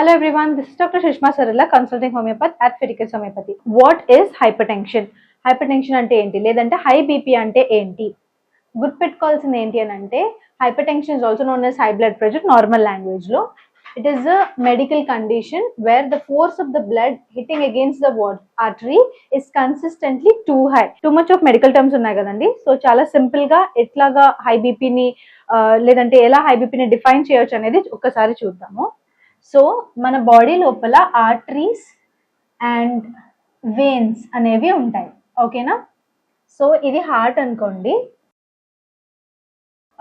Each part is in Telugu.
Hello everyone, this is Dr. Shishma Sarala, consulting homeopath at Fiticus Homeopathy. What is hypertension? Hyper అంటే ఏంటి లేదంటే హై బీపీ అంటే ఏంటి గుర్తుపెట్టుకోవాల్సింది ఏంటి అని అంటే hypertension is also known as high blood pressure normal లాంగ్వేజ్లో it is a medical condition where the force of the blood hitting against the artery is consistently too high too much of medical terms ఉన్నాయి కదండి సో చాలా సింపుల్గా ఎట్లాగా హై బీపీని లేదంటే ఎలా హై బీపీని డిఫైన్ చేయొచ్చు అనేది ఒక్కసారి చూద్దాము సో మన బాడీ లోపల ఆర్టరీస్ అండ్ వెయిన్స్ అనేవి ఉంటాయి. ఓకేనా? సో ఇది హార్ట్ అనుకోండి.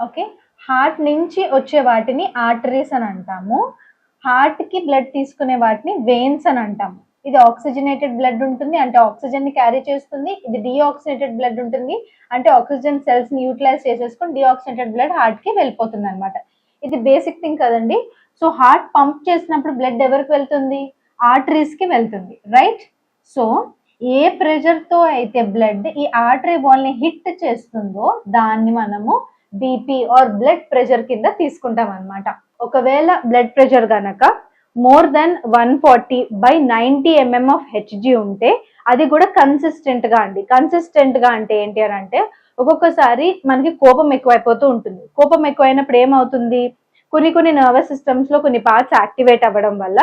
ఓకే? హార్ట్ నుంచి వచ్చే వాటిని ఆర్టరీస్ అని అంటాము. హార్ట్కి బ్లడ్ తీసుకునే వాటిని వెయిన్స్ అని అంటాము. ఇది ఆక్సిజనేటెడ్ బ్లడ్ ఉంటుంది అంటే ఆక్సిజన్ని క్యారీ చేస్తుంది. ఇది డిఆక్సినేటెడ్ బ్లడ్ ఉంటుంది అంటే ఆక్సిజన్ సెల్స్ని యూటిలైజ్ చేసేసుకుని డిఆక్సినేటెడ్ బ్లడ్ హార్ట్కి వెళ్ళిపోతుంది అనమాట ఇది బేసిక్ థింగ్ కదండి. సో హార్ట్ పంప్ చేసినప్పుడు బ్లడ్ ఎవరికి వెళ్తుంది? ఆర్టరీస్కి వెళ్తుంది రైట్ సో ఏ ప్రెషర్తో అయితే బ్లడ్ ఈ ఆర్టరీ వాల్ని హిట్ చేస్తుందో దాన్ని మనము బీపీ ఆర్ బ్లడ్ ప్రెషర్ కింద తీసుకుంటాం అనమాట ఒకవేళ బ్లడ్ ప్రెషర్ గనక more than one forty by ninety mm of Hg ఉంటే అది కూడా కన్సిస్టెంట్గా అండి. కన్సిస్టెంట్గా అంటే ఏంటి అని అంటే ఒక్కొక్కసారి మనకి కోపం ఎక్కువైపోతూ ఉంటుంది. కోపం ఎక్కువైనప్పుడు ఏమవుతుంది? కొన్ని కొన్ని నర్వస్ సిస్టమ్స్లో కొన్ని పార్ట్స్ యాక్టివేట్ అవ్వడం వల్ల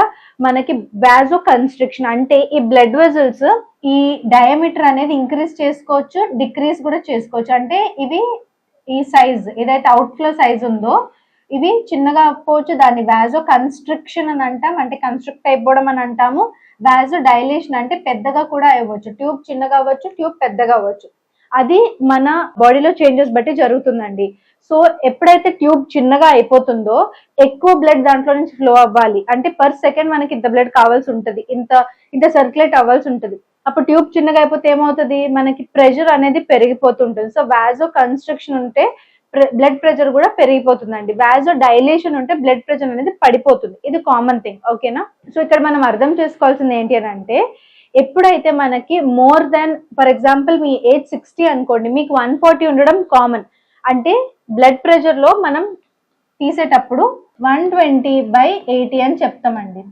మనకి బ్యాజో కన్స్ట్రిక్షన్ అంటే ఈ బ్లడ్ వెజల్స్ ఈ డయామీటర్ అనేది ఇంక్రీజ్ చేసుకోవచ్చు డిక్రీజ్ కూడా చేసుకోవచ్చు. అంటే ఇవి ఈ సైజ్ ఏదైతే అవుట్ఫ్లో సైజ్ ఉందో ఇవి చిన్నగా పోవచ్చు. దాన్ని వ్యాజో కన్స్ట్రక్షన్ అని అంటాం. అంటే కన్స్ట్రక్ట్ అయిపోవడం అని అంటాము. వ్యాజో డైలేషన్ అంటే పెద్దగా కూడా అవ్వచ్చు. ట్యూబ్ చిన్నగా అవ్వచ్చు ట్యూబ్ పెద్దగా అవ్వచ్చు. అది మన బాడీలో చేంజెస్ బట్టి జరుగుతుందండి. సో ఎప్పుడైతే ట్యూబ్ చిన్నగా అయిపోతుందో ఎక్కువ బ్లడ్ దాంట్లో నుంచి ఫ్లో అవ్వాలి. అంటే పర్ సెకండ్ మనకి ఇంత బ్లడ్ కావాల్సి ఉంటుంది. ఇంత ఇంత సర్క్యులేట్ అవ్వాల్సి ఉంటుంది. అప్పుడు ట్యూబ్ చిన్నగా అయిపోతే ఏమవుతుంది? మనకి ప్రెషర్ అనేది పెరిగిపోతుంటుంది. సో వ్యాజో కన్స్ట్రక్షన్ ఉంటే బ్లడ్ ప్రెషర్ కూడా పెరిగిపోతుందండి. వ్యాజో డైలేషన్ ఉంటే బ్లడ్ ప్రెషర్ అనేది పడిపోతుంది. ఇది కామన్ థింగ్ ఓకేనా సో ఇక్కడ మనం అర్థం చేసుకోవాల్సింది ఏంటి అని అంటే ఎప్పుడైతే మనకి మోర్ దెన్ ఫర్ ఎగ్జాంపుల్ మీ ఏజ్ సిక్స్టీ అనుకోండి మీకు వన్ ఫార్టీ ఉండడం కామన్ అంటే బ్లడ్ ప్రెషర్లో మనం తీసేటప్పుడు వన్ ట్వంటీ బై ఎయిటీ అని చెప్తామండి.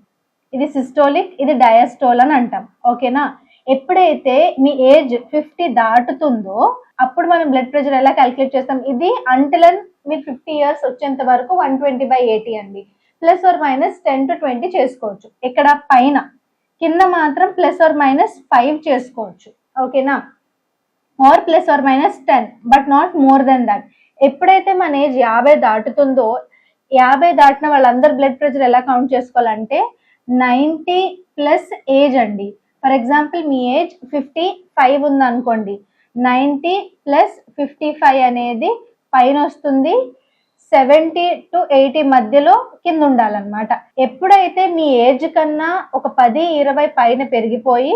ఇది సిస్టోలిక్ ఇది డయాస్టోల్ అని అంటాం. ఓకేనా ఎప్పుడైతే మీ ఏజ్ ఫిఫ్టీ దాటుతుందో అప్పుడు మనం బ్లడ్ ప్రెషర్ ఎలా క్యాలిక్యులేట్ చేస్తాం? ఇది అంటిలన్ మీరు ఫిఫ్టీ ఇయర్స్ వచ్చేంత వరకు వన్ ట్వంటీ బై ఎయిటీ అండి. Plus or minus ten to twenty చేసుకోవచ్చు. ఇక్కడ పైన. కింద మాత్రం ప్లస్ ఆర్ మైనస్ ఫైవ్ చేసుకోవచ్చు. ఓకేనా or plus or minus ten but not more than that ఎప్పుడైతే మన ఏజ్ యాభై దాటుతుందో యాభై దాటిన వాళ్ళందరు బ్లడ్ ప్రెషర్ ఎలా కౌంట్ చేసుకోవాలంటే నైంటీ ప్లస్ ఏజ్ అండి. ఫర్ ఎగ్జాంపుల్ మీ ఏజ్ ఫిఫ్టీ ఫైవ్ ఉంది అనుకోండి నైంటీ ప్లస్ ఫిఫ్టీ ఫైవ్ అనేది పైన వస్తుంది సెవెంటీ టు ఎయిటీ మధ్యలో కింద ఉండాలన్నమాట ఎప్పుడైతే మీ ఏజ్ కన్నా ఒక పది ఇరవై పైన పెరిగిపోయి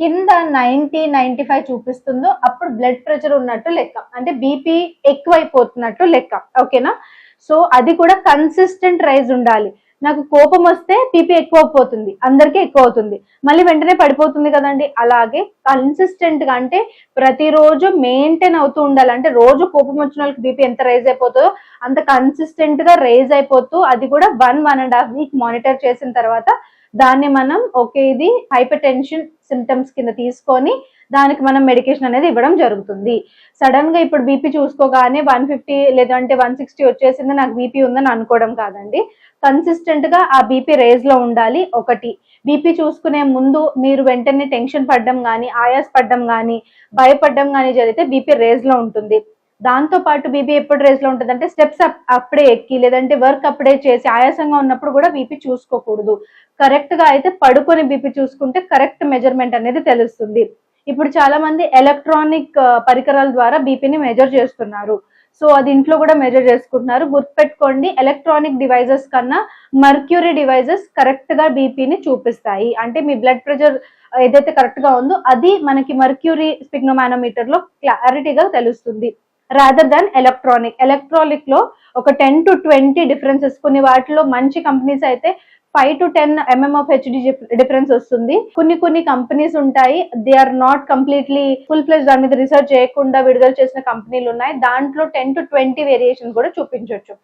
కింద నైంటీ నైంటీ ఫైవ్ చూపిస్తుందో అప్పుడు బ్లడ్ ప్రెషర్ ఉన్నట్టు లెక్క. అంటే బీపీ ఎక్కువైపోతున్నట్టు లెక్క. ఓకేనా? సో అది కూడా కన్సిస్టెంట్ రైజ్ ఉండాలి. నాకు కోపం వస్తే బీపీ ఎక్కువ పోతుంది అందరికీ ఎక్కువ అవుతుంది మళ్ళీ వెంటనే పడిపోతుంది కదండి. అలాగే కన్సిస్టెంట్గా అంటే ప్రతిరోజు మెయింటైన్ అవుతూ ఉండాలి. అంటే రోజు కోపం వచ్చిన వాళ్ళకి బీపీ ఎంత రైజ్ అయిపోతుందో అంత కన్సిస్టెంట్గా రైజ్ అయిపోతూ అది కూడా one one and half week monitor చేసిన తర్వాత దాన్ని మనం ఓకే ఇది హైపర్ టెన్షన్ సిమ్టమ్స్ కింద తీసుకొని దానికి మనం మెడికేషన్ అనేది ఇవ్వడం జరుగుతుంది. సడన్గా ఇప్పుడు బీపీ చూసుకోగానే వన్ ఫిఫ్టీ లేదంటే వన్ సిక్స్టీ వచ్చేసింది నాకు బీపీ ఉందని అనుకోవడం కాదండి. కన్సిస్టెంట్గా ఆ బీపీ రేజ్లో ఉండాలి ఒకటి. బీపీ చూసుకునే ముందు మీరు వెంటనే టెన్షన్ పడడం కానీ ఆయాస్ పడడం కానీ భయపడ్డం కానీ జరిగితే బీపీ రేజ్లో ఉంటుంది. దాంతో పాటు బీపీ ఎప్పుడు రేజ్లో ఉంటుంది అంటే స్టెప్స్ అప్పుడే ఎక్కి లేదంటే వర్క్ అప్పుడే చేసి ఆయాసంగా ఉన్నప్పుడు కూడా బీపీ చూసుకోకూడదు. కరెక్ట్గా అయితే పడుకొని బీపీ చూసుకుంటే కరెక్ట్ మెజర్మెంట్ అనేది తెలుస్తుంది. ఇప్పుడు చాలా మంది ఎలక్ట్రానిక్ uh, పరికరాల ద్వారా బీపీని మెజర్ చేస్తున్నారు. సో అది ఇంట్లో కూడా మెజర్ చేసుకుంటున్నారు. గుర్తుపెట్టుకోండి ఎలక్ట్రానిక్ డివైజెస్ కన్నా మర్క్యూరీ డివైజెస్ కరెక్ట్గా బీపీని చూపిస్తాయి. అంటే మీ బ్లడ్ ప్రెషర్ uh, ఏదైతే కరెక్ట్గా ఉందో అది మనకి మర్క్యూరీ స్పిగ్నోమానోమీటర్లో క్లారిటీగా తెలుస్తుంది. రాదర్ దాన్ ఎలక్ట్రానిక్ ఎలక్ట్రానిక్లో ఒక టెన్ టు ట్వంటీ డిఫరెన్సెస్ కొన్ని వాటిలో మంచి కంపెనీస్ అయితే five to ten MM of HD difference వస్తుంది. కొన్ని కొన్ని కంపెనీస్ ఉంటాయి. They are not completely full fledged దాని మీద రీసెర్చ్ చేయకుండా విడుదల చేసిన కంపెనీలు ఉన్నాయి. దాంట్లో టెన్ టు ట్వంటీ వేరియేషన్ కూడా చూపించవచ్చు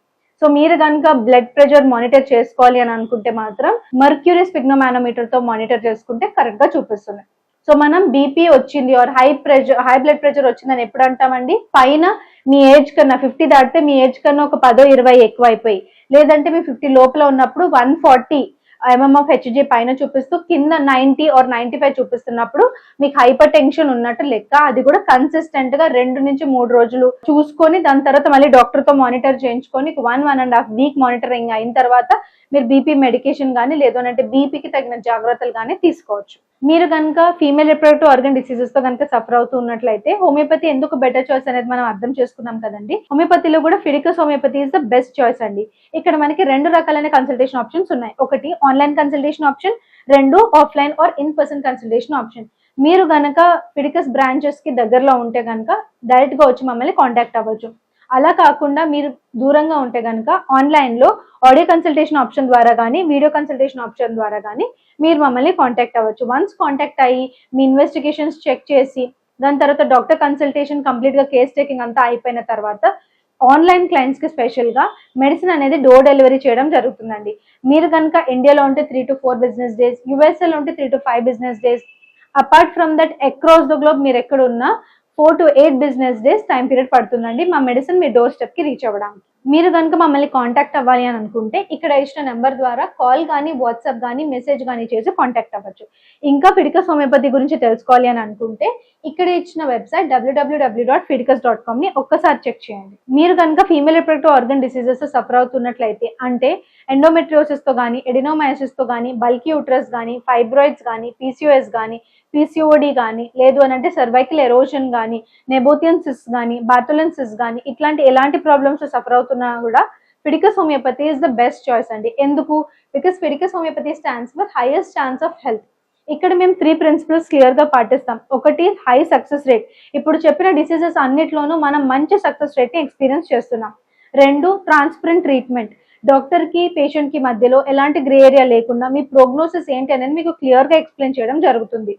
సో మీరు కనుక బ్లడ్ ప్రెషర్ మానిటర్ చేసుకోవాలి అని అనుకుంటే మాత్రం మర్క్యూరీ స్పిగ్నోమానోమీటర్తో మానిటర్ చేసుకుంటే కరెక్ట్గా చూపిస్తుంది. సో మనం బీపీ వచ్చింది or high pressure high blood pressure వచ్చిందని ఎప్పుడు అంటామండి? పైన మీ ఏజ్ కన్నా ఫిఫ్టీ దాటితే మీ ఏజ్ కన్నా ఒక పదో ఇరవై ఎక్కువ అయిపోయి. లేదంటే మీ ఫిఫ్టీ లోపల ఉన్నప్పుడు వన్ ఫార్టీ ఎంఎంఎఫ్ హెచ్జి పైన చూపిస్తూ కింద నైన్టీ ఆర్ నైన్టీ ఫైవ్ చూపిస్తున్నప్పుడు మీకు హైపర్ టెన్షన్ ఉన్నట్టు లెక్క. అది కూడా కన్సిస్టెంట్గా రెండు నుంచి మూడు రోజులు చూసుకొని దాని తర్వాత మళ్ళీ డాక్టర్తో మానిటర్ చేయించుకొని one one and half week monitoring అయిన తర్వాత మీరు బీపీ మెడికేషన్ కానీ లేదు అంటే బీపీకి తగిన జాగ్రత్తలు కానీ తీసుకోవచ్చు. మీరు కనుక ఫీమేల్ రిప్రొడక్టివ్ ఆర్గన్ డిసీజెస్తో కనుక సఫర్ అవుతూ ఉన్నట్లయితే హోమియోపతి ఎందుకు బెటర్ చాయిస్ అనేది మనం అర్థం చేసుకున్నాం కదండి? హోమియోపతిలో కూడా Fiticus homeopathy is the best choice అండి. ఇక్కడ మనకి రెండు రకాలైన కన్సల్టేషన్ ఆప్షన్స్ ఉన్నాయి. ఒకటి ఆన్లైన్ కన్సల్టేషన్ ఆప్షన్ రెండు offline or in person consultation option మీరు గనక ఫిడికస్ బ్రాంచెస్కి దగ్గరలో ఉంటే గనక డైరెక్ట్గా వచ్చి మమ్మల్ని కాంటాక్ట్ అవ్వచ్చు. అలా కాకుండా మీరు దూరంగా ఉంటే కనుక ఆన్లైన్లో ఆడియో కన్సల్టేషన్ ఆప్షన్ ద్వారా కానీ వీడియో కన్సల్టేషన్ ఆప్షన్ ద్వారా కానీ మీరు మమ్మల్ని కాంటాక్ట్ అవ్వచ్చు. వన్స్ కాంటాక్ట్ అయ్యి మీ ఇన్వెస్టిగేషన్స్ చెక్ చేసి దాని తర్వాత డాక్టర్ కన్సల్టేషన్ కంప్లీట్గా కేస్ టేకింగ్ అంతా అయిపోయిన తర్వాత ఆన్లైన్ క్లయింట్స్కి స్పెషల్గా మెడిసిన్ అనేది డోర్ డెలివరీ చేయడం జరుగుతుందండి. మీరు కనుక ఇండియాలో ఉంటే three to four business days యుఎస్ఏలో ఉంటే three to five business days apart from that across the globe మీరు ఎక్కడ ఉన్నా four to eight business days time period పడుతుందండి. మా మెడిసిన్ మీ డోర్ స్టెప్కి రీచ్ అవ్వడానికి. మీరు కనుక మమ్మల్ని కాంటాక్ట్ అవ్వాలి అని అనుకుంటే ఇక్కడ ఇచ్చిన నెంబర్ ద్వారా కాల్ కానీ వాట్సాప్ కానీ మెసేజ్ కానీ చేసి కాంటాక్ట్ అవ్వచ్చు. ఇంకా ఫిడికస్ హోమియోపతి గురించి తెలుసుకోవాలి అని అనుకుంటే ఇక్కడ ఇచ్చిన వెబ్సైట్ డబ్ల్యూడబ్ల్యూడబ్ల్యూ డాట్ ఫిడికస్ డాట్ కామ్ని ఒక్కసారి చెక్ చేయండి. మీరు కనుక female reproductive organ diseases suffer అవుతున్నట్లయితే అంటే ఎండోమెట్రియోసిస్తో కానీ ఎడినోమైసిస్తో కానీ బల్కీ యూట్రస్ కానీ ఫైబ్రాయిడ్స్ కానీ పీసీఓఎస్ కానీ పీసీఓడి కానీ లేదు అని అంటే సర్వైకల్ ఎరోషన్ కానీ నెబోతియన్సిస్ కానీ బాటోలన్ కానీ ఇట్లాంటి ఎలాంటి ప్రాబ్లమ్స్ సఫర్ అవుతున్నా కూడా Fiticus homeopathy is the best choice అండి. ఎందుకు? Because Fiticus homeopathy stands for highest chance of health ఇక్కడ మేము త్రీ ప్రిన్సిపల్స్ క్లియర్గా పాటిస్తాం. ఒకటి హై సక్సెస్ రేట్ ఇప్పుడు చెప్పిన డిసీజెస్ అన్నిట్లోనూ మనం మంచి సక్సెస్ రేట్ని ఎక్స్పీరియన్స్ చేస్తున్నాం. రెండు ట్రాన్స్పరెంట్ ట్రీట్మెంట్ డాక్టర్కి పేషెంట్కి మధ్యలో ఎలాంటి గ్రే ఏరియా లేకుండా మీ ప్రోగ్నోసిస్ ఏంటి అనేది మీకు క్లియర్గా ఎక్స్ప్లెయిన్ చేయడం జరుగుతుంది.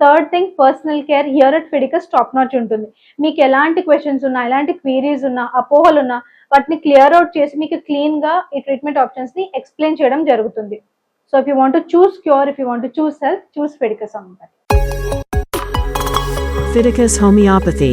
Third thing personal care here at Fiticus top notch ఉంటుంది. మీకు ఎలాంటి క్వశ్చన్స్ ఉన్నా ఎలాంటి క్వీరీస్ ఉన్నా అపోహలు ఉన్నా వాటిని క్లియర్ అవుట్ చేసి మీకు క్లీన్గా ఈ ట్రీట్మెంట్ ఆప్షన్స్ని ఎక్స్ప్లెయిన్ చేయడం జరుగుతుంది. So if you want choose cure if you want choose health choose Fiticus అనమాట Fiticus Homeopathy